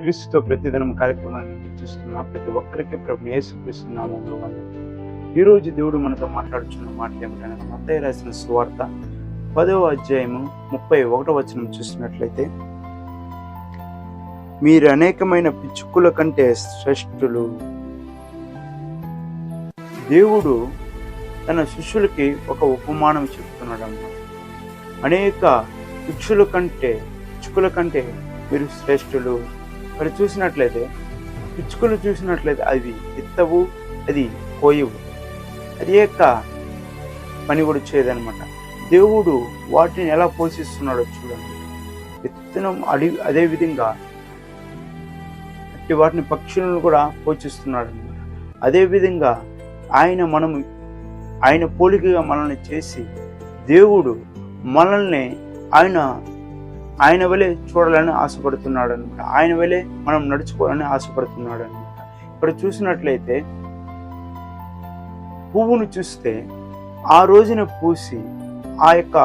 క్రీస్తుతో ప్రతిదినం కార్యక్రమాన్ని చూస్తున్న ప్రతి ఒక్కరికి ప్రభు యేసు నామంలో ఈ రోజు దేవుడు మనతో మాట్లాడుచున్న మాట ఏమిటనగా మత్తయ్య రాసిన సువార్త పదవ అధ్యాయము ముప్పై ఒకటో వచనం చూసినట్లయితే మీరు అనేకమైన పిచ్చుకుల కంటే శ్రేష్ఠులు. దేవుడు తన శిష్యులకి ఒక ఉపమానం చెప్తున్నాడు అన్నమాట అనేక పిచ్చుల కంటే పిచ్చుకుల కంటే మీరు శ్రేష్ఠులు. ఇక్కడ చూసినట్లయితే పిచ్చుకలు చూసినట్లయితే అవి ఎత్తవు అది కోయవు. అది యొక్క పని కూడా చేయదనమాట దేవుడు వాటిని ఎలా పోషిస్తున్నాడో చూడండి. విత్తనం అడి అదే విధంగా అట్టి వాటిని పక్షులను కూడా పోషిస్తున్నాడు అనమాట అదేవిధంగా ఆయన మనము ఆయన పోలికగా మనల్ని చేసి దేవుడు మనల్ని ఆయన ఆయన వలె చూడాలని ఆశపడుతున్నాడు అనమాట ఆయన వలె మనం నడుచుకోవాలని ఆశపడుతున్నాడు అనమాట ఇక్కడ చూసినట్లయితే పువ్వును చూస్తే ఆ రోజున పూసి ఆ యొక్క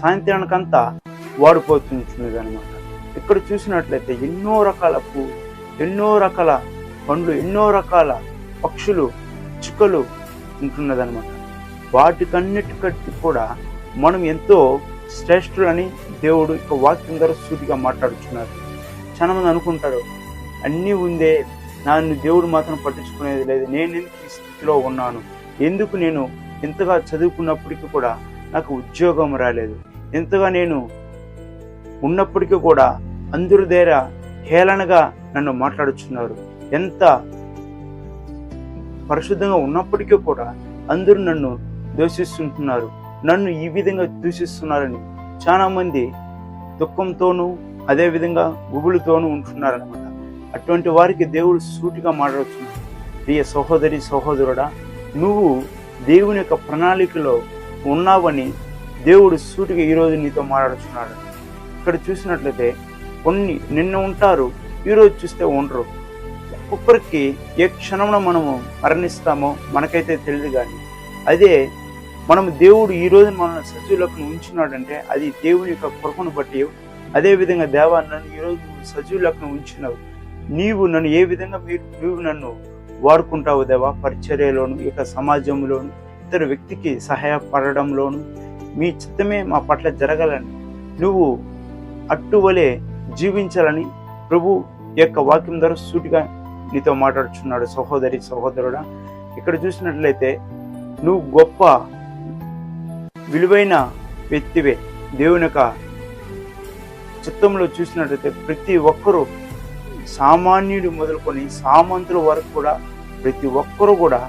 సాయంత్రానికంతా వాడిపోతుంటున్నది అనమాట ఇక్కడ చూసినట్లయితే ఎన్నో రకాల పువ్వు ఎన్నో రకాల పండ్లు ఎన్నో రకాల పక్షులు చుక్కలు ఉంటున్నదన్నమాట. వాటికన్నిటికట్టి కూడా మనం ఎంతో శ్రేష్ఠులని దేవుడు ఇక వాక్యం ద్వారా సూటిగా మాట్లాడుతున్నారు చాలా మంది అనుకుంటారు అన్నీ ఉందే నన్ను దేవుడు మాత్రం పట్టించుకునేది లేదు. నేను ఎందుకు ఈ స్థితిలో ఉన్నాను? ఎందుకు నేను ఎంతగా చదువుకున్నప్పటికీ కూడా నాకు ఉద్యోగం రాలేదు? ఎంతగా నేను ఉన్నప్పటికీ కూడా అందరి దగ్గర హేళనగా నన్ను మాట్లాడుచున్నారు. ఎంత పరిశుద్ధంగా ఉన్నప్పటికీ కూడా అందరూ నన్ను దోషిస్తుంటున్నారు. నన్ను ఈ విధంగా దూషిస్తున్నారని చాలా మంది దుఃఖంతోనూ అదే విధంగా గుబులుతోనూ ఉంటున్నారనమాట అటువంటి వారికి దేవుడు సూటిగా మాట్లాడుతున్నాడు. ప్రియ సహోదరి సహోదరుడా నువ్వు దేవుని యొక్క ప్రణాళికలో ఉన్నావని దేవుడు సూటిగా ఈరోజు నీతో మాట్లాడుతున్నాడు. ఇక్కడ చూసినట్లయితే కొన్ని నిన్న ఉంటారు ఈరోజు చూస్తే ఉండరు. ఒక్కొక్కరికి ఏ క్షణంలో మనము మరణిస్తామో మనకైతే తెలియదు కానీ అదే మనం దేవుడు ఈ రోజు మనల్ని సజీవులకు ఉంచున్నాడంటే అది దేవుని యొక్క కృపను బట్టి. అదే విధంగా దేవా నన్ను ఈరోజు నువ్వు సజీవులకు ఉంచినావు. నీవు నన్ను ఏ విధంగా మీరు నువ్వు నన్ను వాడుకుంటావు దేవా? పరిచర్యలోను ఇక యొక్క సమాజంలోను ఇతర వ్యక్తికి సహాయపడడంలోను మీ చిత్తమే మా పట్ల జరగాలని నువ్వు అట్టువలే జీవించాలని ప్రభు యొక్క వాక్యం ద్వారా సూటిగా నీతో మాట్లాడుచున్నాడు సహోదరి సహోదరుడా. ఇక్కడ చూసినట్లయితే నువ్వు గొప్ప విలువైన వ్యక్తివే. దేవుని యొక్క చిత్తంలో చూసినట్లయితే ప్రతి ఒక్కరూ సామాన్యుడు మొదలుకొని సామంతుల వరకు కూడా ప్రతి ఒక్కరూ కూడా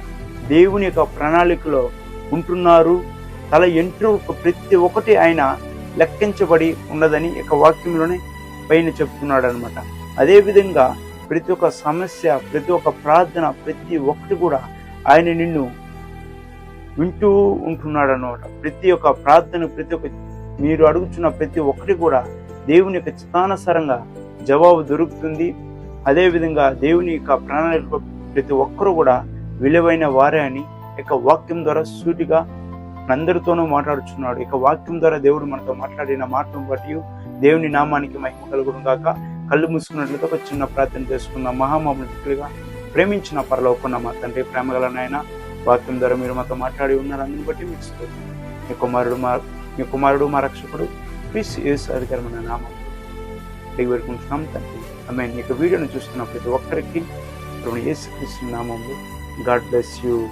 దేవుని యొక్క ప్రణాళికలో ఉంటున్నారు. తల ఎంట్రుకు ప్రతి ఒక్కటి ఆయన లెక్కించబడి ఉన్నదని ఇక వాక్యంలోనే పైన చెప్తున్నాడు అనమాట అదేవిధంగా ప్రతి ఒక్క సమస్య ప్రతి ఒక్క ప్రార్థన ప్రతి ఒక్కటి కూడా ఆయన నిన్ను వింటూ ఉంటున్నాడు అనమాట ప్రతి ఒక్క ప్రార్థన ప్రతి ఒక్క మీరు అడుగుతున్న ప్రతి ఒక్కటి కూడా దేవుని యొక్క చిత్తానుసారంగా జవాబు దొరుకుతుంది. అదేవిధంగా దేవుని యొక్క ప్రణాళిక ప్రతి ఒక్కరూ కూడా విలువైన వారే అని ఇక వాక్యం ద్వారా సూటిగా అందరితోనూ మాట్లాడుచున్నాడు. ఇక వాక్యం ద్వారా దేవుడు మనతో మాట్లాడిన మాటను బట్టి దేవుని నామానికి మహిమ కలుగును గాక. కళ్ళు మూసుకున్నట్లయితే ఒక చిన్న ప్రార్థన చేసుకుందాం. మహామాములు ప్రేమించిన పరలోకున్న మా తండ్రి ప్రేమగల నాయన వాక్యం ద్వారా మీరు మాతో మాట్లాడి ఉన్నారు. అందుని బట్టి మీకు స్తోత్రం. మీ కుమారుడు మా మీ కుమారుడు మా రక్షకుడు ప్లీజ్ ఏసు అధికారమైన నామం. అడిగి తండ్రి. ఆమె నీకు వీడియోను చూస్తున్న ప్రతి ఒక్కరికి ఏసు యేసు క్రీస్తు నామంలో గాడ్ బ్లెస్ యూ.